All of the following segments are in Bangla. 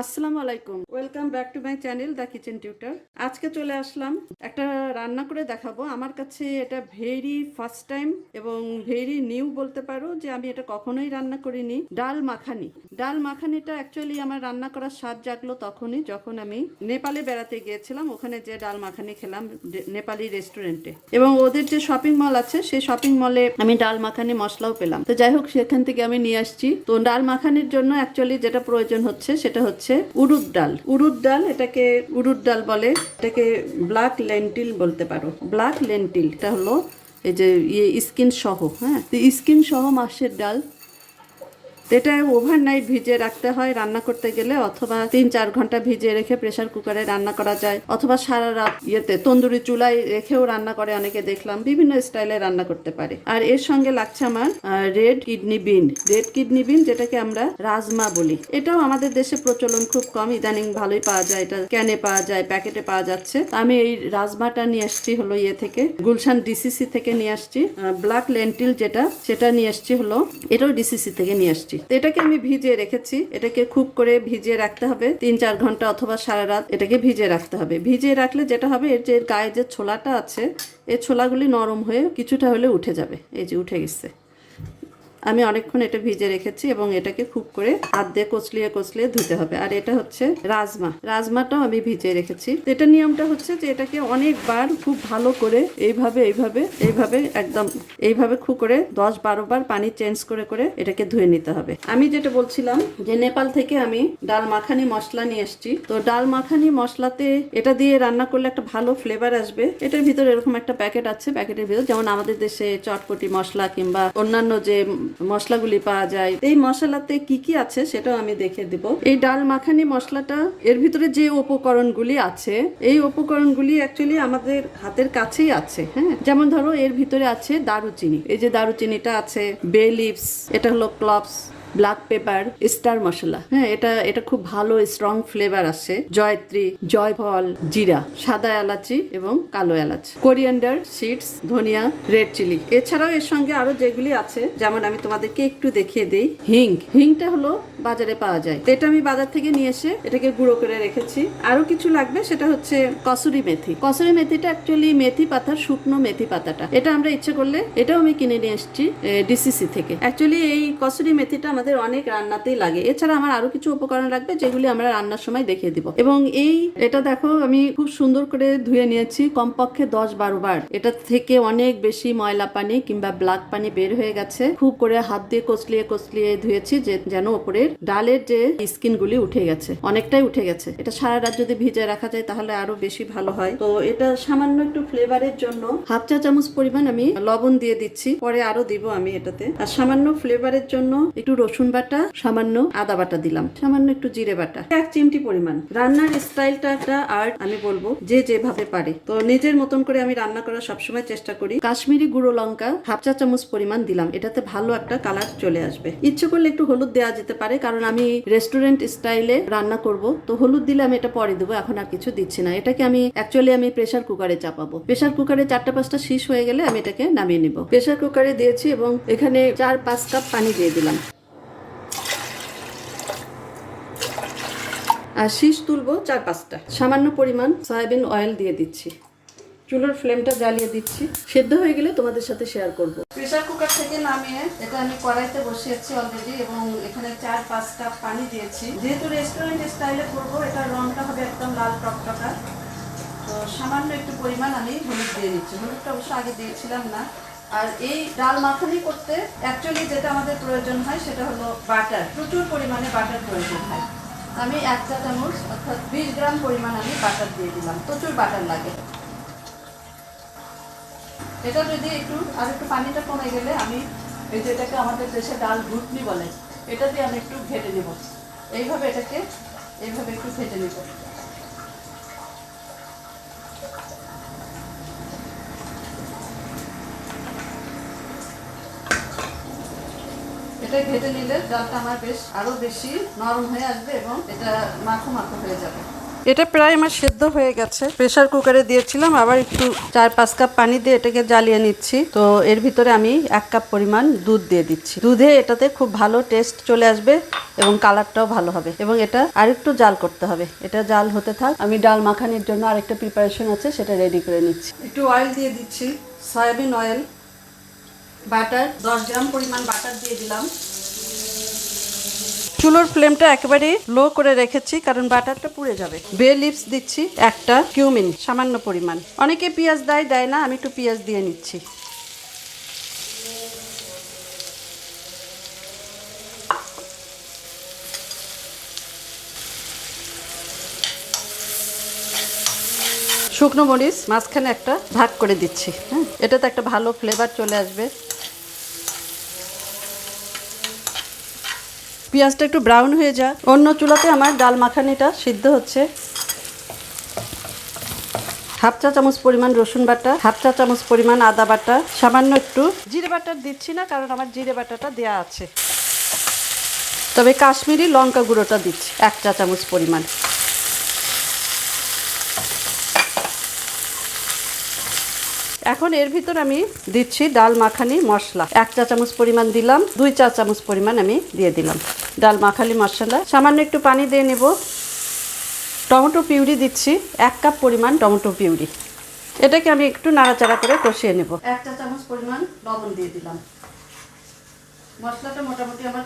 আসসালামু আলাইকুম। Welcome back to my channel the kitchen tutor আজকে চলে আসলাম, একটা রান্না করে দেখাবো। আমার কাছে এটা ভেরি ফার্স্ট টাইম এবং ভেরি নিউ বলতে পারো যে আমি এটা কখনোই রান্না করিনি। ডাল মাখানি। ডাল মাখানিটা অ্যাকচুয়ালি আমার রান্না করার স্বাদ জাগলো তখনই যখন আমি নেপালে বেড়াতে গিয়েছিলাম। ওখানে যে ডাল মাখানি খেলাম নেপালি রেস্টুরেন্টে এবং ওদের যে শপিং মল আছে, সেই শপিং মলে আমি ডাল মাখানি মশলাও পেলাম। তো যাই হোক, সেখান থেকে আমি নিয়ে আসছি। তো ডাল মাখানির জন্য অ্যাকচুয়ালি যেটা প্রয়োজন হচ্ছে, সেটা হচ্ছে উড়ুদ ডাল। উড়ুদ ডাল এটাকে উড়ুদ ডাল বলে, এটাকে ব্ল্যাক লেন্টিল বলতে পারো। ব্ল্যাক লেন্টিল এটা হলো এই যে ইয়ে স্কিন সহ হ্যাঁ? স্কিন সহ মাসের ডাল তো এটা ওভারনাইট ভিজিয়ে রাখতে হয়, রান্না করতে গেলে অথবা তিন চার ঘণ্টা ভিজিয়ে রেখে প্রেসার কুকারে রান্না করা যায়। অথবা সারা রাত ইয়েতে তন্দুরি চুলায় রেখেও রান্না করে অনেকে দেখলাম, বিভিন্ন স্টাইলে রান্না করতে পারে। আর এর সঙ্গে লাগছে আমার red kidney bean red kidney bean যেটাকে আমরা রাজমা বলি। এটাও আমাদের দেশে প্রচলন খুব কম, ইদানিং ভালোই পাওয়া যায়। এটা ক্যানে পাওয়া যায়, প্যাকেটে পাওয়া যাচ্ছে। আমি এই রাজমাটা নিয়ে আসছি হলো ইয়ে থেকে, গুলশান ডিসিসি থেকে নিয়ে আসছি। ব্ল্যাক লেন্টিল যেটা, সেটা নিয়ে আসছি হলো, এটাও ডিসিসি থেকে নিয়ে আসছি। তো এটাকে আমি ভিজিয়ে রেখেছি। এটাকে খুব করে ভিজিয়ে রাখতে হবে। তিন, চার ঘণ্টা অথবা সারা রাত এটাকে ভিজিয়ে রাখতে হবে। ভিজিয়ে রাখলে যেটা হবে, এর যে গায়ে যে ছোলাটা আছে এই ছোলাগুলি নরম হয়ে কিছুটা হলে উঠে যাবে। এই যে উঠে গেছে। আমি অনেকক্ষণ এটা ভিজে রেখেছি এবং এটাকে খুব করে হাত দিয়ে কচলিয়ে কচলিয়ে ধুতে হবে। আর এটা হচ্ছে রাজমা। রাজমাটাও আমি ভিজে রেখেছি। এটা নিয়মটা হচ্ছে যে এটাকে অনেকবার খুব ভালো করে এইভাবে এইভাবে এইভাবে একদম এইভাবে খুব করে দশ বারো বার পানি চেঞ্জ করে করে এটাকে ধুয়ে নিতে হবে। আমি যেটা বলছিলাম যে নেপাল থেকে আমি ডাল মাখানি মশলা নিয়ে এসেছি। তো ডাল মাখানি মশলাতে এটা দিয়ে রান্না করলে একটা ভালো ফ্লেভার আসবে। এটার ভিতরে এরকম একটা প্যাকেট আছে। প্যাকেটের ভিতর যেমন আমাদের দেশে চটপটি মশলা কিংবা অন্যান্য যে মশলাগুলি পাওয়া যায়। এই মশলাতে কি কি আছে সেটাও আমি দেখে দিব। এই ডাল মাখানি মশলাটা, এর ভিতরে যে উপকরণগুলি আছে, এই উপকরণগুলি অ্যাকচুয়ালি আমাদের হাতের কাছেই আছে হ্যাঁ? যেমন ধরো, এর ভিতরে আছে দারুচিনি। এই যে দারুচিনিটা আছে বে লিভস এটা হলো ক্লভস ব্ল্যাক পেপার স্টার মশলা হ্যাঁ এটা এটা খুব ভালো স্ট্রং ফ্লেভার আসে। জয়ত্রী, জয়ফল, জিরা, সাদা এলাচি এবং কালো এলাচ। কোরিয়ান্ডার সিডস ধনিয়া রেড চিলি এছাড়াও এর সঙ্গে আরও যেগুলি আছে, যেমন আমি তোমাদেরকে একটু দেখিয়ে দিই। হিং। হিংটা হলো বাজারে পাওয়া যায়। এটা আমি বাজার থেকে নিয়ে এসে এটাকে গুঁড়ো করে রেখেছি। আরও কিছু লাগবে, সেটা হচ্ছে কসুরি মেথি। কসুরি মেথিটা অ্যাকচুয়ালি মেথি পাতার শুকনো মেথি পাতাটা। এটা আমরা ইচ্ছে করলে এটাও আমি কিনে নিয়ে এসেছি ডিসিসি থেকে। অ্যাকচুয়ালি এই কসুরি মেথিটা আমাদের অনেক রান্নাতেই লাগে। এছাড়া আমার আরও কিছু উপকরণ লাগবে যেগুলি আমরা রান্নার সময় দেখিয়ে দিব। এবং এই, এটা দেখো, আমি খুব সুন্দর করে ধুয়ে নিয়েছি। কমপক্ষে দশ বারো বার। এটা থেকে অনেক বেশি ময়লা পানি কিংবা ব্ল্যাক পানি বের হয়ে গেছে। খুব করে হাত দিয়ে কচলিয়ে কচলিয়ে ধুয়েছি যে, যেন ওপরের ডালের যে স্কিন গুলি উঠে গেছে। অনেকটাই উঠে গেছে। এটা সারা রাত যদি ভিজে রাখা যায় তাহলে আরও বেশি ভালো হয়। তো এটা সামান্য একটু ফ্লেভারের জন্য হাফ চা চামচ পরিমাণ আমি লবণ দিয়ে দিচ্ছি। পরে আরও দিব আমি এটাতে। আর সামান্য ফ্লেভারের জন্য একটু রসুন বাটা, সামান্য আদা বাটা দিলাম। সামান্য একটু জিরে বাটা। এক চিমটি পরিমাণ। রান্নার স্টাইলটা একটা আর্ট, আমি বলব, যে যেভাবে পারে। তো নিজের মতন করে আমি রান্না করার সবসময় চেষ্টা করি। কাশ্মীরি গুঁড়ো লঙ্কা, হাফ চা চামচ পরিমাণ দিলাম। এটাতে ভালো একটা কালার চলে আসবে। ইচ্ছে করলে একটু হলুদ দেওয়া যেতে পারে, কারণ আমি রেস্টুরেন্ট স্টাইলে রান্না করব। তো হলুদ দিলে আমি এটা পরে দেবো, এখন আর কিছু দিচ্ছি না। এটাকে আমি অ্যাকচুয়ালি আমি প্রেসার কুকারে চাপাবো। প্রেসার কুকারে চারটা পাঁচটা শীষ হয়ে গেলে আমি এটাকে নামিয়ে নিব। প্রেসার কুকারে দিয়েছি এবং এখানে চার পাঁচ কাপ পানি দিয়ে দিলাম। আর শীষ তুলবো চার পাঁচটা। সামান্য পরিমাণ সয়াবিন অয়েল দিয়ে দিচ্ছি। চুলোর ফ্লেমটা জ্বালিয়ে দিচ্ছি। সেদ্ধ হয়ে গেলে তোমাদের সাথে শেয়ার করব। প্রেসার কুকার থেকে নামিয়ে এটা আমি কড়াইতে বসিয়েছি অলরেডি এবং এখানে চার পাঁচ কাপ পানি দিয়েছি। যেহেতু রেস্টুরেন্ট স্টাইলে করব, এটা রংটা হবে একদম লাল টকটকা। তো সামান্য একটু পরিমাণ আমি হলুদ দিয়ে দিচ্ছি। হলুদটা অবশ্য আগে দিয়েছিলাম না। আর এই ডাল মাখানি করতে অ্যাকচুয়ালি যেটা আমাদের প্রয়োজন হয়, সেটা হলো বাটার প্রচুর পরিমাণে বাটার প্রয়োজন হয়। আমি এক চা চামচ, অর্থাৎ বিশ গ্রাম পরিমাণ আমি বাটার দিয়ে দিলাম। প্রচুর বাটার লাগে। এটা যদি একটু, আর একটু পানিটা কমে গেলে আমি এই যে এটাকে আমাদের দেশে ডাল ঘুটনি বলে, এটা দিয়ে আমি একটু ঘেটে নেব। এইভাবে এটাকে, এইভাবে একটু ঘেটে নেব। এটা ঘেটে নিলে ডালটা আমার বেশ আরও বেশি নরম হয়ে আসবে এবং এটা মাখো মাখো হয়ে যাবে। এটা প্রায় আমার সেদ্ধ হয়ে গেছে। প্রেসার কুকারে দিয়েছিলাম আবার একটু চার পাঁচ কাপ পানি দিয়ে এটাকে জ্বালিয়ে নিচ্ছি। তো এর ভিতরে আমি এক কাপ পরিমাণ দুধ দিয়ে দিচ্ছি। দুধে এটাতে খুব ভালো টেস্ট চলে আসবে এবং কালারটাও ভালো হবে এবং এটা আরেকটু জাল করতে হবে। এটা জাল হতে থাক আমি ডাল মাখানির জন্য আরেকটা প্রিপারেশন আছে সেটা রেডি করে নিচ্ছি। একটু অয়েল দিয়ে দিচ্ছি সয়াবিন অয়েল বাটার, দশ গ্রাম পরিমাণ বাটার দিয়ে দিলাম। চুলোর ফ্লেমটা একেবারে লো করে রেখেছি, কারণ বাটারটা পুড়ে যাবে। বে লিপস দিচ্ছি, একটা কিউমিন সামান্য পরিমাণ। অনেকে পেঁয়াজ দেয় দেয় না, আমি একটু পেঁয়াজ দিয়ে নিচ্ছি। শুকনো মরিচ, মাঝখানে একটা ভাগ করে দিচ্ছি হ্যাঁ? এটাতে একটা ভালো ফ্লেভার চলে আসবে। পেঁয়াজটা একটু ব্রাউন হয়ে যাক অন্য চুলাতে আমার ডাল মাখানিটা সিদ্ধ হচ্ছে। হাফ চা চামচ পরিমাণ রসুন বাটা, হাফ চা চামচ পরিমাণ আদা বাটা, সামান্য একটু জিরে বাটার দিচ্ছি না, কারণ আমার জিরে বাটাটা দেওয়া আছে। তবে কাশ্মীরি লঙ্কা গুঁড়োটা দিচ্ছি, এক চা চামচ পরিমাণ। এখন এর ভিতর আমি দিচ্ছি ডাল মাখানি মশলা। এক চা চামচ পরিমাণ দিলাম, দুই চা চামচ পরিমাণ আমি দিয়ে দিলাম। ডাল মাখালি মশলা। সামান্য একটু পানি দিয়ে নেব। টমেটো পিউরি দিচ্ছি, এক কাপ পরিমাণ টমেটো পিউরি। এটাকে আমি একটু নাড়াচাড়া করে কষিয়ে নেব। এক চা চামচ পরিমাণ লবণ দিয়ে দিলাম। মশলাটা মোটামুটি আমার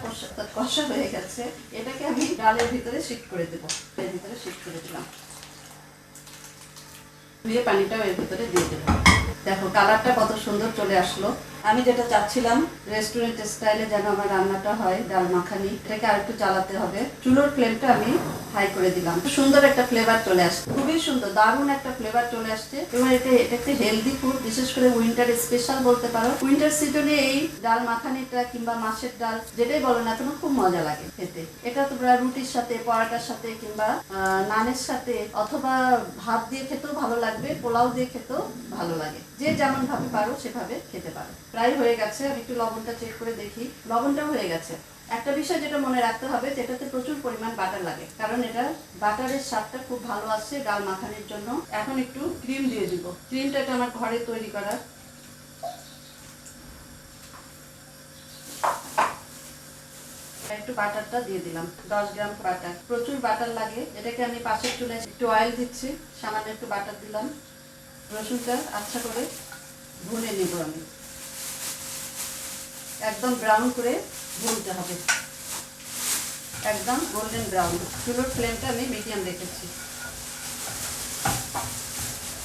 কষা হয়ে গেছে। এটাকে আমি ডালের ভিতরে শিফট করে দেবো। ভিতরে শিফট করে দিলাম। ধুয়ে পানিটাও এর ভিতরে দিয়ে দেবো দেখো কালারটা কত সুন্দর চলে আসলো। আমি যেটা চাচ্ছিলাম রেস্টুরেন্ট স্টাইলে যেন আমার রান্নাটা হয়, ডাল মাখানি, এটাকে আর একটু চালাতে হবে। চুলোর ফ্লেমটা আমি হাই করে দিলাম। সুন্দর একটা ফ্লেভার চলে আসছে। খুবই সুন্দর, দারুণ একটা ফ্লেভার চলে আসছে। এবং এটা এটা একটা হেলদি ফুড বিশেষ করে উইন্টার স্পেশাল বলতে পারো। উইন্টার সিজনে এই ডাল মাখানিটা কিংবা মাছের ডাল, যেটাই বলো না কেন, খুব মজা লাগে খেতে। এটা তোমরা রুটির সাথে, পরাটার সাথে কিংবা নানের সাথে অথবা ভাত দিয়ে খেতেও ভালো লাগবে, পোলাও দিয়ে খেতেও ভালো লাগে। যে যেমন ভাবে পারো, সেভাবে খেতে পারো। প্রায় হয়ে গেছে। আমি একটু লবণটা চেক করে দেখি। লবণটাও হয়ে গেছে। একটা বিষয় যেটা মনে রাখতে হবে, যেটাতে প্রচুর পরিমাণ বাটার লাগে। কারণ এটা বাটারের স্বাদটা খুব ভালো আসছে ডাল মাখানির জন্য। এখন একটু ক্রিম দিয়ে দিব। ক্রিমটা এটা আমার ঘরে তৈরি করা একটু বাটারটা দিয়ে দিলাম। দশ গ্রাম বাটার। প্রচুর বাটার লাগে। এটাকে আমি পাশের চুলে একটু অয়েল দিচ্ছি। সামান্য একটু বাটার দিলাম। রসুনটা আচ্ছা করে ভুনে নেব আমি। একদম ব্রাউন করে ভুনতে হবে। একদম গোল্ডেন ব্রাউন চুলোর ফ্লেমটা আমি মিডিয়াম রেখেছি।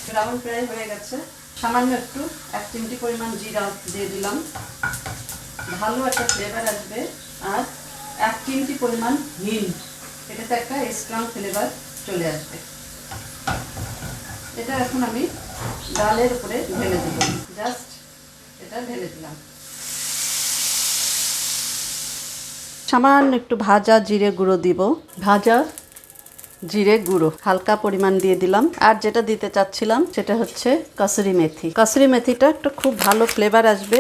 ব্রাউন প্রায় হয়ে গেছে। সামান্য একটু এক চিমটি পরিমাণ জিরা দিয়ে দিলাম। ভালো একটা ফ্লেভার আসবে। আর এক চিমটি পরিমাণ হিং এটাতে একটা স্ট্রং ফ্লেভার চলে আসবে। এটা এখন আমি ডালের উপরে ঢেলে দেবো। জাস্ট এটা ঢেলে দিলাম। সামান্য একটু ভাজা জিরে গুঁড়ো দিব। ভাজা? জিরে গুঁড়ো হালকা পরিমাণ দিয়ে দিলাম। আর যেটা দিতে চাচ্ছিলাম সেটা হচ্ছে কসুরি মেথি। কসুরি মেথিটা একটা খুব ভালো ফ্লেভার আসবে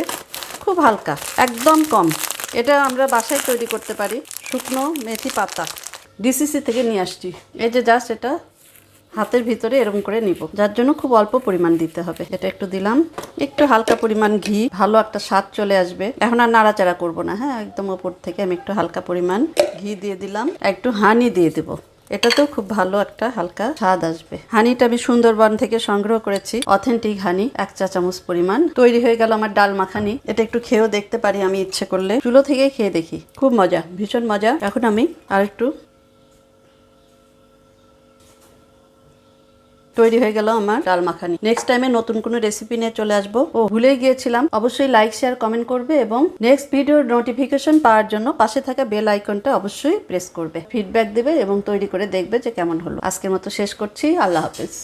খুব হালকা একদম কম। এটা আমরা বাসায় তৈরি করতে পারি শুকনো মেথি পাতা। ডিসিসি থেকে নিয়ে আসছি। এই যে জাস্ট এটা হাতের ভিতরে এরকম করে নিব। যার জন্য খুব অল্প পরিমাণ দিতে হবে। এটা একটু দিলাম। একটু হালকা পরিমাণ ঘি। ভালো একটা স্বাদ চলে আসবে। এখন আর নাড়াচাড়া করব না হ্যাঁ? একদম ওপর থেকে আমি একটু হালকা পরিমাণ ঘি দিয়ে দিলাম। একটু হানি দিয়ে দেবো। এটাতেও খুব ভালো একটা হালকা স্বাদ আসবে। হানিটা আমি সুন্দরবন থেকে সংগ্রহ করেছি। অথেন্টিক হানি, এক চা চামচ পরিমাণ। তৈরি হয়ে গেল আমার ডাল মাখানি। এটা একটু খেয়েও দেখতে পারি আমি ইচ্ছে করলে। চুলো থেকে খেয়ে দেখি। খুব মজা, ভীষণ মজা। এখন আমি আর একটু তৈরি হয়ে গেল আমার ডাল মাখানি। নেক্সট টাইমে নতুন কোনো রেসিপি নিয়ে চলে আসব। ও ভুলে গিয়েছিলাম, অবশ্যই লাইক শেয়ার কমেন্ট করবে এবং নেক্সট ভিডিওর নোটিফিকেশন পাওয়ার জন্য পাশে থাকা বেল আইকনটা অবশ্যই প্রেস করবে। ফিডব্যাক দেবে এবং তৈরি করে দেখবে যে কেমন হলো। আজকের মতো শেষ করছি। আল্লাহ হাফিজ।